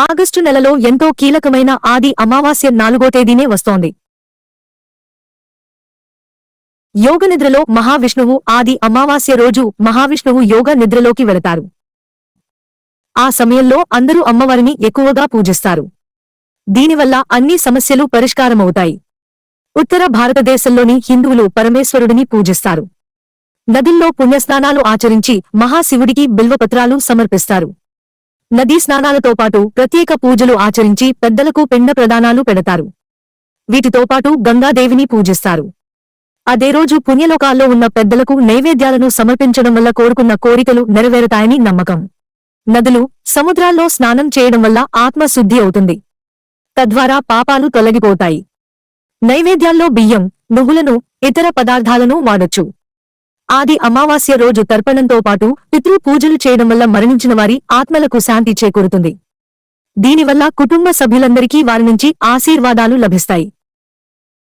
August నెలలో ఎంతో కీలకమైన ఆది అమావాస్య నాలుగో తేదీనే వస్తోంది. యోగ నిద్రలో మహావిష్ణువు ఆది అమావాస్య రోజు మహావిష్ణువు యోగ నిద్రలోకి వెళతారు. ఆ సమయంలో అందరూ అమ్మవారిని ఎక్కువగా పూజిస్తారు. దీనివల్ల అన్ని సమస్యలు పరిష్కారమవుతాయి. ఉత్తర భారతదేశంలోని హిందువులు పరమేశ్వరుడిని పూజిస్తారు. నదుల్లో పుణ్యస్నానాలు ఆచరించి మహాశివుడికి బిల్వపత్రాలు సమర్పిస్తారు. నదీ స్నానాలతో పాటు ప్రత్యేక పూజలు ఆచరించి పెద్దలకు పిండ ప్రదానాలు పెడతారు. వీటితో పాటు గంగాదేవిని పూజిస్తారు. అదే రోజు పుణ్యలోకాల్లో ఉన్న పెద్దలకు నైవేద్యాలను సమర్పించడం వల్ల కోరుకున్న కోరికలు నెరవేరుతాయని నమ్మకం. నదులు సముద్రాల్లో స్నానం చేయడం వల్ల ఆత్మశుద్ధి అవుతుంది. తద్వారా పాపాలు తొలగిపోతాయి. నైవేద్యాల్లో బియ్యం నువ్వులను ఇతర పదార్థాలను వాడొచ్చు. ఆది అమావాస్య రోజు తర్పణంతో పాటు పితృ పూజలు చేయడం వల్ల మరణించిన వారి ఆత్మలకు శాంతి చేకూరుతుంది. దీనివల్ల కుటుంబ సభ్యులందరికీ వారి నుంచి ఆశీర్వాదాలు లభిస్తాయి.